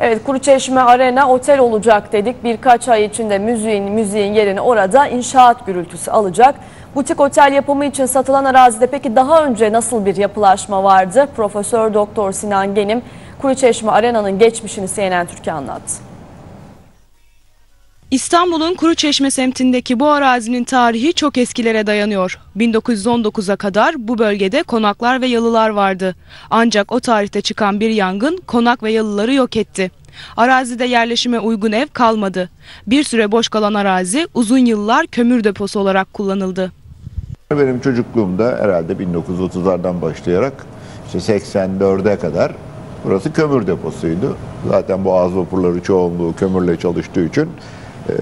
Evet Kuruçeşme Arena otel olacak dedik. Birkaç ay içinde müziğin müziğin yerini orada inşaat gürültüsü alacak. Butik otel yapımı için satılan arazide peki daha önce nasıl bir yapılaşma vardı? Profesör Doktor Sinan Genim Kuruçeşme Arena'nın geçmişini CNN Türkiye anlattı. İstanbul'un Kuruçeşme semtindeki bu arazinin tarihi çok eskilere dayanıyor. 1919'a kadar bu bölgede konaklar ve yalılar vardı. Ancak o tarihte çıkan bir yangın konak ve yalıları yok etti. Arazide yerleşime uygun ev kalmadı. Bir süre boş kalan arazi uzun yıllar kömür deposu olarak kullanıldı. Benim çocukluğumda herhalde 1930'lardan başlayarak işte 84'e kadar burası kömür deposuydu. Zaten boğaz vapurları çoğunluğu kömürle çalıştığı için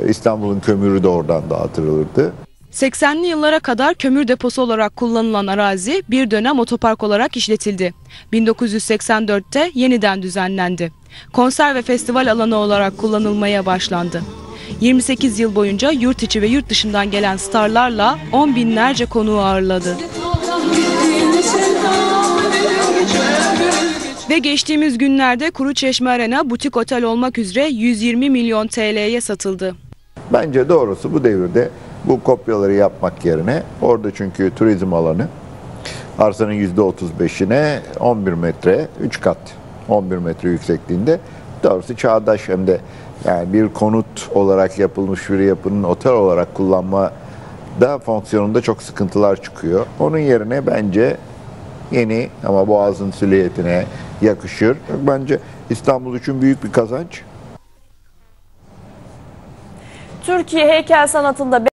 İstanbul'un kömürü de oradan dağıtılırdı. 80'li yıllara kadar kömür deposu olarak kullanılan arazi bir dönem otopark olarak işletildi. 1984'te yeniden düzenlendi. Konser ve festival alanı olarak kullanılmaya başlandı. 28 yıl boyunca yurt içi ve yurt dışından gelen starlarla on binlerce konuğu ağırladı. Ve geçtiğimiz günlerde Kuruçeşme Arena butik otel olmak üzere 120 milyon TL'ye satıldı. Bence doğrusu bu devirde bu kopyaları yapmak yerine orada çünkü turizm alanı arsanın %35'ine 11 metre 3 kat 11 metre yüksekliğinde doğrusu çağdaş hem de yani bir konut olarak yapılmış bir yapının otel olarak kullanma da fonksiyonunda çok sıkıntılar çıkıyor. Onun yerine bence yeni ama Boğaz'ın silüetine yakışır. Bence İstanbul için büyük bir kazanç. Türkiye heykel sanatında